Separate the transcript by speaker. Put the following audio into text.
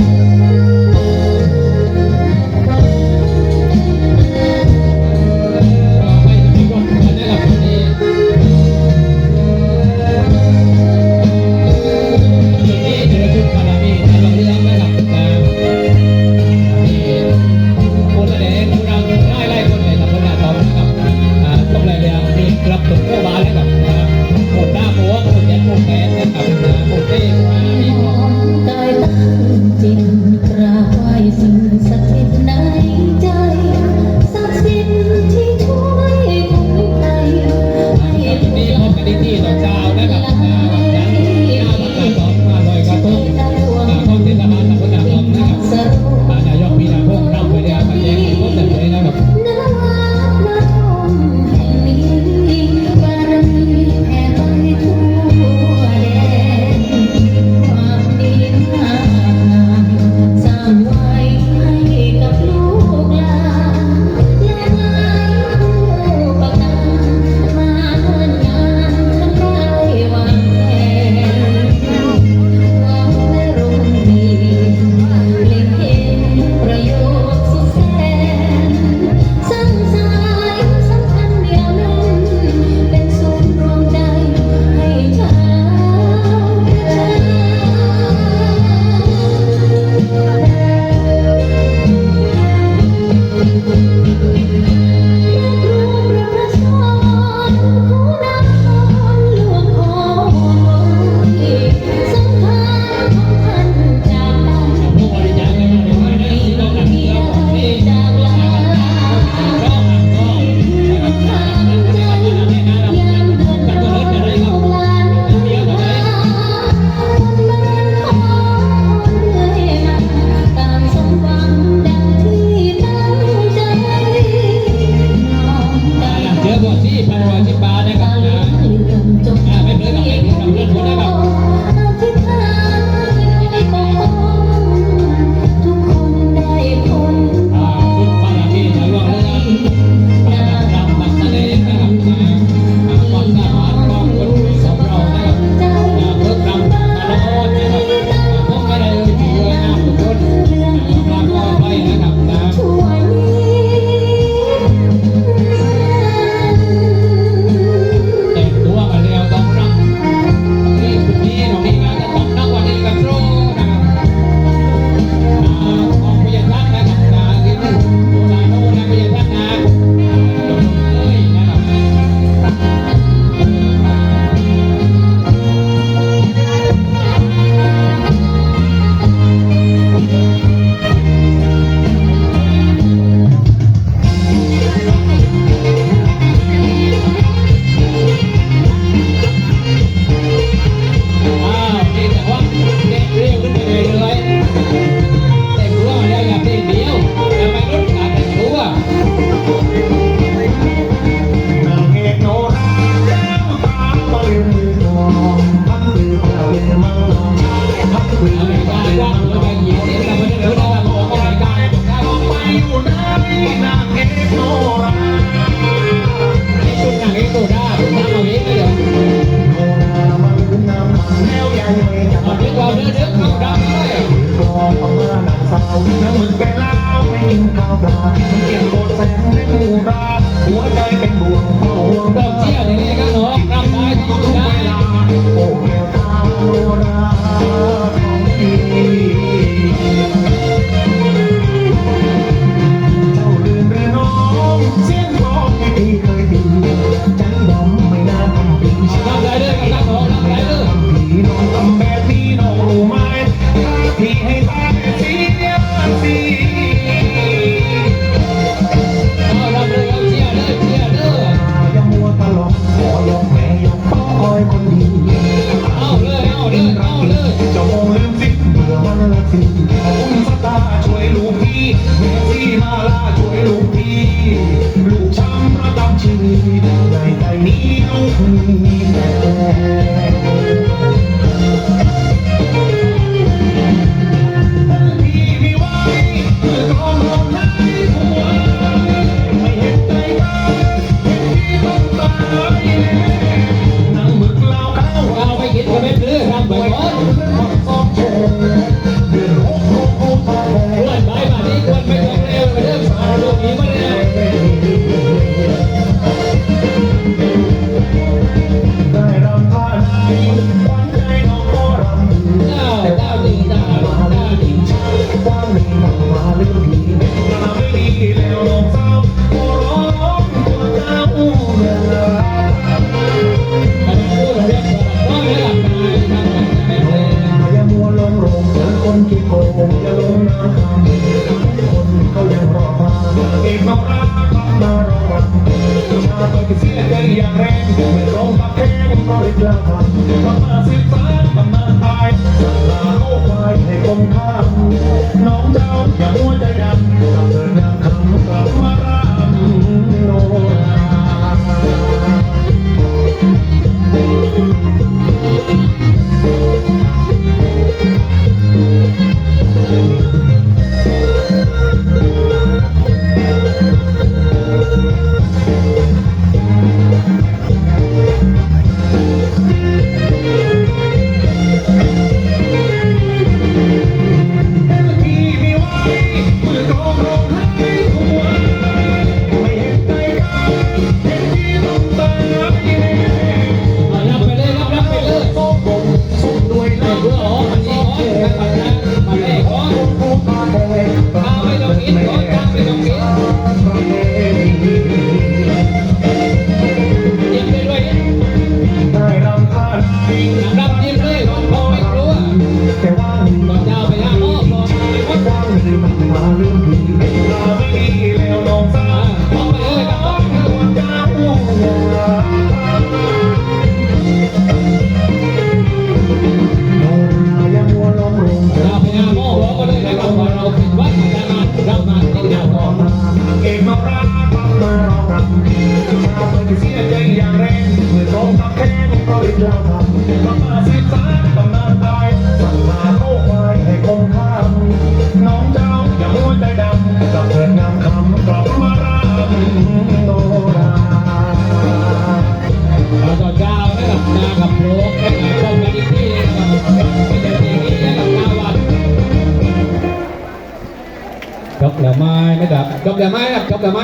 Speaker 1: Thank you. ข้า
Speaker 2: วก
Speaker 1: ลางเปลี่ยนบ
Speaker 2: ทแสงในหมู่ราหัว
Speaker 1: ใจ
Speaker 2: เป็
Speaker 1: นบ่วงห่วงเจ้าเชี่ย
Speaker 3: นี่ Oh,
Speaker 1: เสี
Speaker 3: ยใจ
Speaker 1: อย่าง
Speaker 3: แรงเมื่อร้อง
Speaker 1: ริดเรา
Speaker 3: ทำต้มาสิสา
Speaker 1: ร
Speaker 3: ต้องานตายสั่งมาโลกวายให้คงข้ามน้องเจ้าอย่ามัวใจดำกับเกิดงามคำกลับารำนาเอา
Speaker 4: ต่เจ้าไม้ดับ
Speaker 3: นา
Speaker 4: กับ
Speaker 3: โลกให้กับคน
Speaker 4: กันอีกทีไม่ใช่ทีนี้ให้กับนาวันจบแล้วไหมไม่ดับจบแล้วไมครับจบล้วไหม